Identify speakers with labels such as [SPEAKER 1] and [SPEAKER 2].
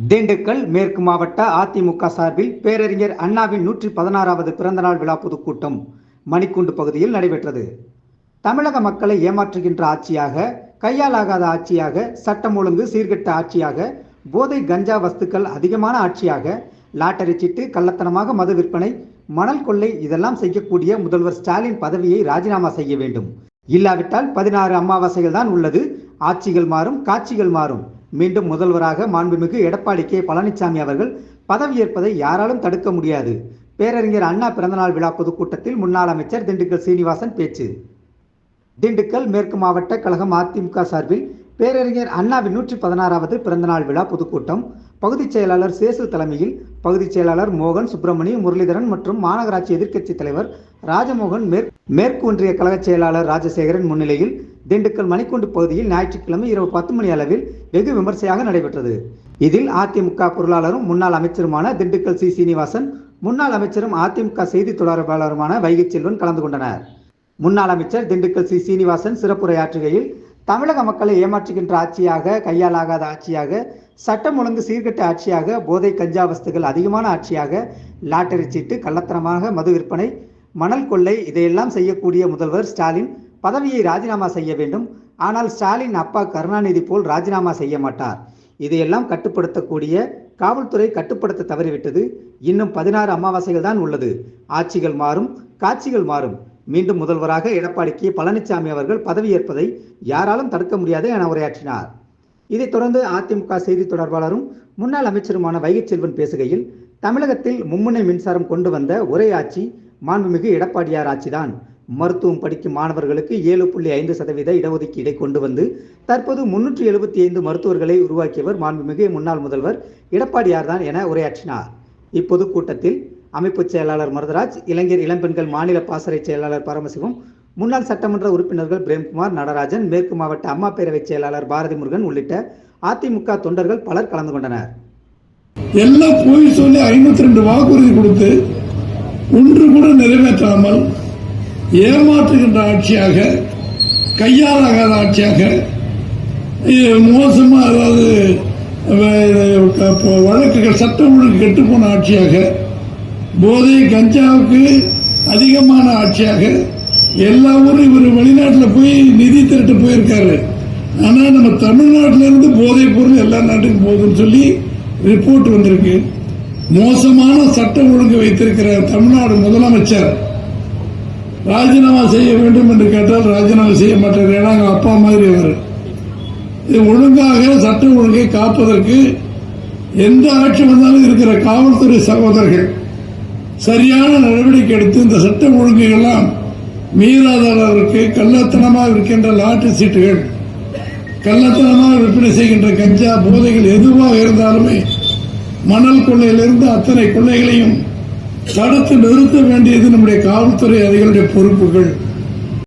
[SPEAKER 1] திண்டுக்கல் மேற்கு மாவட்ட அதிமுக சார்பில் பேரறிஞர் அண்ணாவின் நூற்றி பதினாறாவது பிறந்தநாள் விழா பொதுக்கூட்டம் மணிக்குண்டு பகுதியில் நடைபெற்றது. தமிழக மக்களை ஏமாற்றுகின்ற ஆட்சியாக கையாலாகாத ஆட்சியாக சட்டம் ஒழுங்கு சீர்கெட்ட ஆட்சியாக போதை கஞ்சா வஸ்துக்கள் அதிகமான ஆட்சியாக லாட்டரி சீட்டு கள்ளத்தனமாக மது விற்பனை மணல் கொள்ளை இதெல்லாம் செய்யக்கூடிய முதல்வர் ஸ்டாலின் பதவியை ராஜினாமா செய்ய வேண்டும். இல்லாவிட்டால் பதினாறு அமாவாசைகள் தான் உள்ளது. ஆட்சிகள் மாறும் காட்சிகள் மாறும். மீண்டும் முதல்வராக மாண்புமிகு எடப்பாடி கே பழனிசாமி அவர்கள் பதவியேற்பதை யாராலும் தடுக்க முடியாது. பேரறிஞர் அண்ணா பிறந்தநாள் விழா பொதுக்கூட்டத்தில் முன்னாள் அமைச்சர் திண்டுக்கல் சீனிவாசன் பேச்சு. திண்டுக்கல் மேற்கு மாவட்ட கழகம் அதிமுக சார்பில் பேரறிஞர் அண்ணாவின் நூற்றி பதினாறாவது பிறந்தநாள் விழா பொதுக்கூட்டம். பகுதிச் செயலாளர் சேசு தலைமையில் பகுதிச் செயலாளர் மோகன் சுப்பிரமணி முரளிதரன் மற்றும் மாநகராட்சி எதிர்க்கட்சித் தலைவர் ராஜமோகன் மேற்கு ஒன்றிய கழகச் செயலாளர் ராஜசேகரன் முன்னிலையில் திண்டுக்கல் மணிக்குண்டு பகுதியில் ஞாயிற்றுக்கிழமை இரவு பத்து மணி அளவில் வெகு விமர்சையாக நடைபெற்றது. இதில் அதிமுக பொருளாளரும் முன்னாள் அமைச்சருமான திண்டுக்கல் சி. சீனிவாசன் முன்னாள் அமைச்சரும் அதிமுக செய்தி தொடர்பாளருமான வைகை செல்வன் கலந்து கொண்டனர். முன்னாள் அமைச்சர் திண்டுக்கல் சி. சீனிவாசன் சிறப்புரையாற்றுகையில் தமிழக மக்களை ஏமாற்றுகின்ற ஆட்சியாக கையாலாகாத ஆட்சியாக சட்டம் ஒழுங்கு சீர்கட்ட ஆட்சியாக போதை கஞ்சா வஸ்துகள் அதிகமான ஆட்சியாக லாட்டரி சீட்டு கள்ளத்தனமாக மது விற்பனை மணல் கொள்ளை இதையெல்லாம் செய்யக்கூடிய முதல்வர் ஸ்டாலின் பதவியை ராஜினாமா செய்ய வேண்டும். ஆனால் ஸ்டாலின் அப்பா கருணாநிதி போல் ராஜினாமா செய்ய மாட்டார். இதையெல்லாம் கட்டுப்படுத்தக்கூடிய காவல்துறை கட்டுப்படுத்த தவறிவிட்டது. இன்னும் பதினாறு அமாவாசைகள் தான் உள்ளது. ஆட்சிகள் மாறும் காட்சிகள் மாறும். மீண்டும் முதல்வராக எடப்பாடி கே. பழனிசாமி அவர்கள் பதவியேற்பதை யாராலும் தடுக்க முடியாது என உரையாற்றினார். இதைத் தொடர்ந்து அதிமுக செய்தி தொடர்பாளரும் முன்னாள் அமைச்சருமான வைகை செல்வன் பேசுகையில் தமிழகத்தில் மும்முனை மின்சாரம் கொண்டு வந்த ஒரே ஆட்சி மாண்புமிகு எடப்பாடியார் ஆட்சிதான். மருத்துவம் படிக்கும் மாணவர்களுக்கு ஏழு புள்ளி ஐந்து சதவீத இடஒதுக்கீடை கொண்டு வந்து தற்போது முன்னூற்றி எழுபத்தி ஐந்து மருத்துவர்களை உருவாக்கியவர் மாண்புமிகு முன்னாள் முதல்வர் எடப்பாடியார் தான் என உரையாற்றினார். இப்பொதுக்கூட்டத்தில் அமைப்பு செயலாளர் மருதராஜ் இளைஞர் இளம்பெண்கள் மாநில பாசறை செயலாளர் பரமசிவம் முன்னாள் சட்டமன்ற உறுப்பினர்கள் பிரேம்குமார் நடராஜன் மேற்கு மாவட்ட அம்மா பேரவை செயலாளர் பாரதி முருகன் உள்ளிட்ட அதிமுக தொண்டர்கள் பலர் கலந்து கொண்டனர்.
[SPEAKER 2] எல்லாம் போய் சொல்லி ஐம்பத்தி ரெண்டு வாக்குறுதி கொடுத்து ஒன்று கூட நிறைவேற்றாமல் ஏமாற்றுகின்ற ஆட்சியாக கையாளாகாத ஆட்சியாக மோசமாக அதாவது வழக்குகள் சட்டம் ஒழுங்கு கெட்டுப்போன ஆட்சியாக போதை கஞ்சாவுக்கு அதிகமான ஆட்சியாக எல்லா ஊரும் இவர் வெளிநாட்டில் போய் நிதி திரட்டு போயிருக்காரு. ஆனால் நம்ம தமிழ்நாட்டிலேருந்து போதைப் பொருள் எல்லா நாட்டுக்கும் போகுதுன்னு சொல்லி ரிப்போர்ட் வந்திருக்கு. மோசமான சட்டம் ஒழுங்கு வைத்திருக்கிற தமிழ்நாடு முதலமைச்சர் ராஜினாமா செய்ய வேண்டும் என்று கேட்டால் ராஜினாமா செய்ய மாட்டார். ஏன்னா அப்பா மாதிரி அவர் இது ஒழுங்காக சட்ட ஒழுங்கை காப்பதற்கு எந்த ஆட்சி வந்தாலும் இருக்கிற காவல்துறை சகோதரர்கள் சரியான நடவடிக்கை எடுத்து இந்த சட்ட ஒழுங்குகள்லாம் மீறாத அளவிற்கு கள்ளத்தனமாக இருக்கின்ற லாட்டு சீட்டுகள் கள்ளத்தனமாக விற்பனை செய்கின்ற கஞ்சா போதைகள் எதுவாக இருந்தாலுமே மணல் கொள்ளையிலிருந்து அத்தனை கொள்ளைகளையும் தடுத்து நிறுத்த வேண்டியது நம்முடைய காவல்துறை அதிகாரிகளுடைய பொறுப்புகள்.